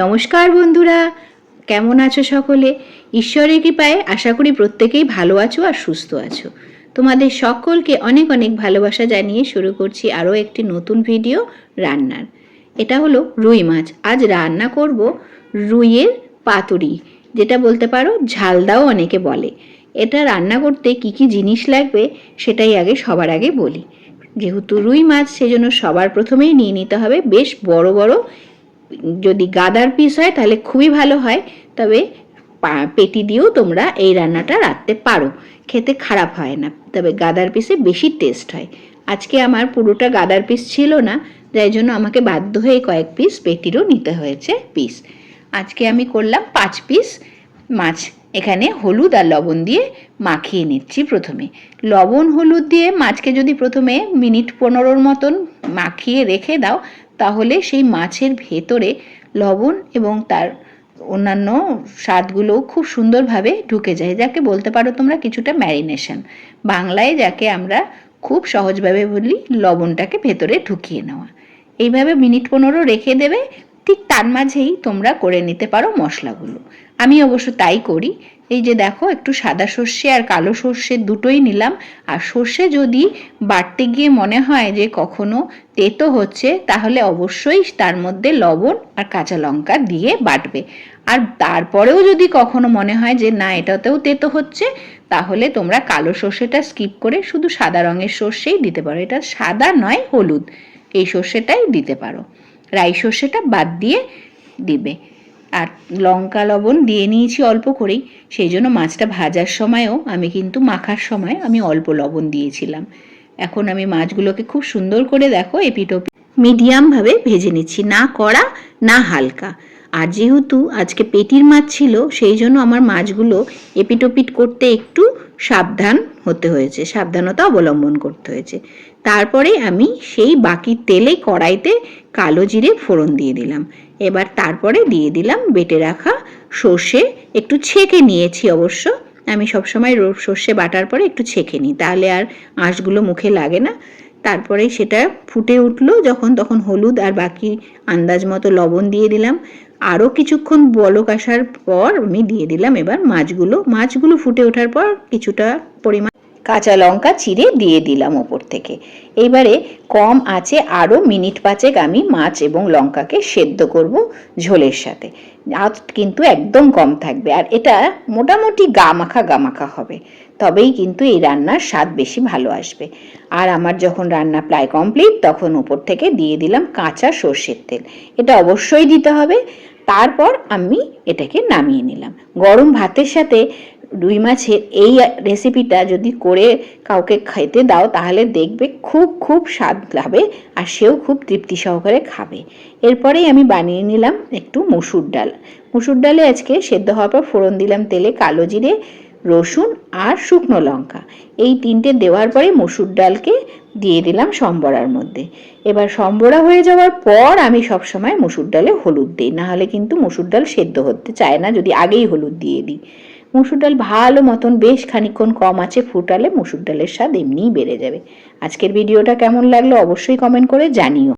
নমস্কার বন্ধুরা, কেমন আছো সকলে? ঈশ্বরের কৃপায় আশা করি প্রত্যেকেই ভালো আছো আর সুস্থ আছো। তোমাদের সকলকে অনেক অনেক ভালোবাসা জানিয়ে শুরু করছি আরও একটি নতুন ভিডিও রান্নার। এটা হলো রুই মাছ। আজ রান্না করব রুইয়ের পাতুরি, যেটা বলতে পারো ঝালদাও অনেকে বলে। এটা রান্না করতে কি কি জিনিস লাগবে সেটাই আগে সবার আগে বলি। যেহেতু রুই মাছ সেজন্য সবার প্রথমেই নিয়ে নিতে হবে বেশ বড় বড় যদি গাদার পিস হয়, তাহলে খুবই ভালো হয়। তবে পেটি দিয়েও তোমরা এই রান্নাটা রাখতে পারো। খেতে খারাপ হয় না, তবে গাদার পিসে বেশি টেস্ট হয়। আজকে আমার পুরোটা গাদার পিস ছিল না, যাই জন্য আমাকে বাধ্য হয়ে কয়েক পিস পেটিরও নিতে হয়েছে পিস আজকে আমি করলাম পাঁচ পিস মাছ। এখানে হলুদ আর লবণ দিয়ে মাখিয়ে নিচ্ছি প্রথমে। লবণ, হলুদ দিয়ে মাছকে যদি প্রথমে মিনিট পনেরোর মতন মাখিয়ে রেখে দাও, তাহলে সেই মাছের ভেতরে লবণ এবং তার অন্যান্য স্বাদগুলোও খুব সুন্দরভাবে ঢুকে যায়, যাকে বলতে পারো তোমরা কিছুটা ম্যারিনেশন। বাংলায় যাকে আমরা খুব সহজভাবে বলি লবণটাকে ভেতরে ঢুকিয়ে নেওয়া। এইভাবে মিনিট পনেরো রেখে দেবে ঠিক তার মাঝেই তোমরা করে নিতে পারো মশলাগুলো। আমি অবশ্য তাই করি। এই যে দেখো, একটু সাদা সর্ষে আর কালো সর্ষে দুটোই নিলাম। আর সর্ষে যদি বাটতে গিয়ে মনে হয় যে কখনো তেতো হচ্ছে, তাহলে অবশ্যই তার মধ্যে লবণ আর কাঁচা লঙ্কা দিয়ে বাটবে। আর তারপরেও যদি কখনো মনে হয় যে না, এটাতেও তেতো হচ্ছে, তাহলে তোমরা কালো সর্ষেটা স্কিপ করে শুধু সাদা রঙের সর্ষেই দিতে পারো। এটা সাদা নয়, হলুদ। এই সর্ষেটাই দিতে পারো। রাই সর্ষেটা বাদ দিয়ে দিবে। আর লঙ্কা, লবণ দিয়ে নিয়েছি অল্প করেই। সেই জন্য মাছটা ভাজার সময়ও আমি কিন্তু মাখার সময় আমি অল্প লবণ দিয়েছিলাম। এখন আমি মাছগুলোকে খুব সুন্দর করে দেখো এপিটোপি মিডিয়ামভাবে ভেজে নিচ্ছি, না কড়া, না হালকা। আর যেহেতু আজকে পেটির মাছ ছিল, সেই জন্য আমার মাছগুলো এপিটোপিট করতে একটু সাবধান হতে হয়েছে, সাবধানতা অবলম্বন করতে হয়েছে। তারপরে আমি সেই বাকি তেলে কড়াইতে কালো জিরে ফোড়ন দিয়ে দিলাম। এবার তারপরে দিয়ে দিলাম বেটে রাখা সর্ষে। একটু ছেঁকে নিয়েছি অবশ্য। আমি সবসময় সর্ষে বাটার পরে একটু ছেঁকে নিই। তাহলে আর আঁশগুলো মুখে লাগে না। তারপরে সেটা ফুটে উঠল যখন, তখন হলুদ আর বাকি আন্দাজ মতো লবণ দিয়ে দিলাম। আরও কিছুক্ষণ বলক আসার পর আমি দিয়ে দিলাম এবার মাছগুলো। মাছগুলো ফুটে ওঠার পর কিছুটা পরিমাণ কাঁচা লঙ্কা চিড়ে দিয়ে দিলাম ওপর থেকে। এবারে কম আছে আরও মিনিট পাঁচেক আমি মাছ এবং লঙ্কাকে সেদ্ধ করব ঝোলের সাথে। আঁচ কিন্তু একদম কম থাকবে আর এটা মোটামুটি গা মাখা গা মাখা হবে। তবেই কিন্তু এই রান্নার স্বাদ বেশি ভালো আসবে। আর আমার যখন রান্না প্রায় কমপ্লিট, তখন উপর থেকে দিয়ে দিলাম কাঁচা সর্ষের তেল। এটা অবশ্যই দিতে হবে। তারপর আমি এটাকে নামিয়ে নিলাম। গরম ভাতের সাথে রুই মাছের এই রেসিপিটা যদি করে কাউকে খেতে দাও, তাহলে দেখবে খুব খুব স্বাদ হবে আর সেও খুব তৃপ্তি সহকারে খাবে। এরপরেই আমি বানিয়ে নিলাম একটু মুসুর ডাল। মুসুর ডালে আজকে সেদ্ধ হওয়ার পর ফোড়ন দিলাম তেলে কালো জিরে, রসুন আর শুকনো লঙ্কা। এই তিনটে দেওয়ার পরে মসুর ডালকে দিয়ে দিলাম সম্বরার মধ্যে। এবার সম্বরা হয়ে যাওয়ার পর আমি সবসময় মসুর ডালে হলুদ দিই। নাহলে কিন্তু মসুর ডাল সেদ্ধ হতে চায় না, যদি আগেই হলুদ দিয়ে দিই। মসুর ডাল ভালো মতন বেশ খানিক্ষণ কম আছে, ফুটালে মুসুর ডালের স্বাদ এমনিই বেড়ে যাবে। আজকের ভিডিওটা কেমন লাগল অবশ্যই কমেন্ট করে জানিও।